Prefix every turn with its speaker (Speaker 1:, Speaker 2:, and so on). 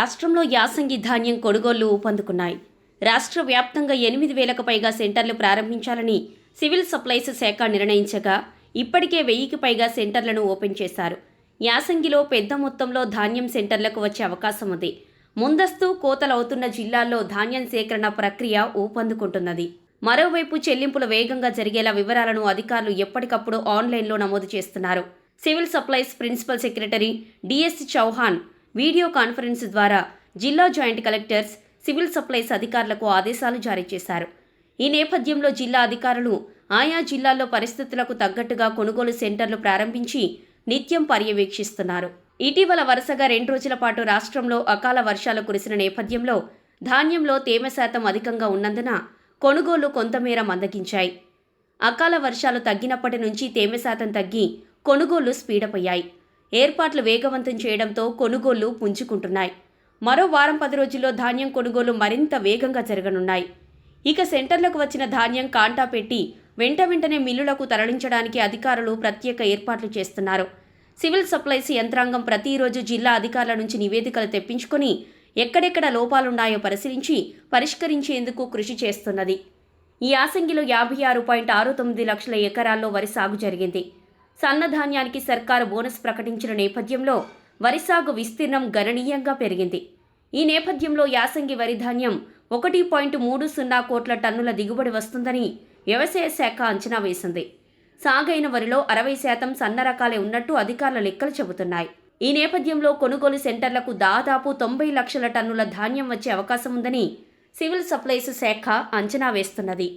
Speaker 1: రాష్ట్రంలో యాసంగి ధాన్యం కొనుగోళ్ళు ఊపందుకున్నాయి. రాష్ట్ర వ్యాప్తంగా ఎనిమిది వేలకు పైగా సెంటర్లు ప్రారంభించాలని సివిల్ సప్లైస్ శాఖ నిర్ణయించగా ఇప్పటికే వెయ్యికి పైగా సెంటర్లను ఓపెన్ చేశారు. యాసంగిలో పెద్ద మొత్తంలో ధాన్యం సెంటర్లకు వచ్చే అవకాశం ఉంది. ముందస్తు కోతలవుతున్న జిల్లాల్లో ధాన్యం సేకరణ ప్రక్రియ ఊపందుకుంటున్నది. మరోవైపు చెల్లింపులు వేగంగా జరిగేలా వివరాలను అధికారులు ఎప్పటికప్పుడు ఆన్లైన్లో నమోదు చేస్తున్నారు. Civil supplies principal secretary D S Chauhan video conference ద్వారా జిల్లా జాయింట్ కలెక్టర్స్ సివిల్ సప్లైస్ అధికారులకు ఆదేశాలు జారీ చేశారు. ఈ నేపథ్యంలో జిల్లా అధికారులు ఆయా జిల్లాల్లో పరిస్థితులకు తగ్గట్టుగా కొనుగోలు సెంటర్లు ప్రారంభించి నిత్యం పర్యవేక్షిస్తున్నారు. ఇటీవల వరుసగా రెండు రోజుల పాటు రాష్ట్రంలో అకాల వర్షాలు కురిసిన నేపథ్యంలో ధాన్యంలో తేమ శాతం అధికంగా ఉన్నందున కొనుగోలు కొంతమేర మందగించాయి. అకాల వర్షాలు తగ్గినప్పటి నుంచి తేమ శాతం తగ్గి కొనుగోళ్ళు స్పీడప్ అయ్యాయి. ఏర్పాట్లు వేగవంతం చేయడంతో కొనుగోళ్ళు పుంజుకుంటున్నాయి. మరో వారం పది రోజుల్లో ధాన్యం కొనుగోలు మరింత వేగంగా జరగనున్నాయి. ఇక సెంటర్లకు వచ్చిన ధాన్యం కాంటా పెట్టి వెంట వెంటనే మిల్లులకు తరలించడానికి అధికారులు ప్రత్యేక ఏర్పాట్లు చేస్తున్నారు. సివిల్ సప్లైస్ యంత్రాంగం ప్రతిరోజు జిల్లా అధికారుల నుంచి నివేదికలు తెప్పించుకొని ఎక్కడెక్కడ లోపాలున్నాయో పరిశీలించి పరిష్కరించేందుకు కృషి చేస్తున్నది. ఈ యాసంగిలో యాభై ఆరు పాయింట్ ఆరు తొమ్మిది లక్షల ఎకరాల్లో వరి సాగు జరిగింది. సన్నధాన్యానికి సర్కారు బోనస్ ప్రకటించిన నేపథ్యంలో వరి సాగు విస్తీర్ణం గణనీయంగా పెరిగింది. ఈ నేపథ్యంలో యాసంగి వరి ధాన్యం ఒకటి పాయింట్ మూడు సున్నా కోట్ల టన్నుల దిగుబడి వస్తుందని వ్యవసాయ శాఖ అంచనా వేసింది. సాగైన వరిలో అరవై శాతం సన్న రకాలే ఉన్నట్టు అధికారుల లెక్కలు చెబుతున్నాయి. ఈ నేపథ్యంలో కొనుగోలు సెంటర్లకు దాదాపు తొంభై లక్షల టన్నుల ధాన్యం వచ్చే అవకాశం ఉందని సివిల్ సప్లైస్ శాఖ అంచనా వేస్తున్నది.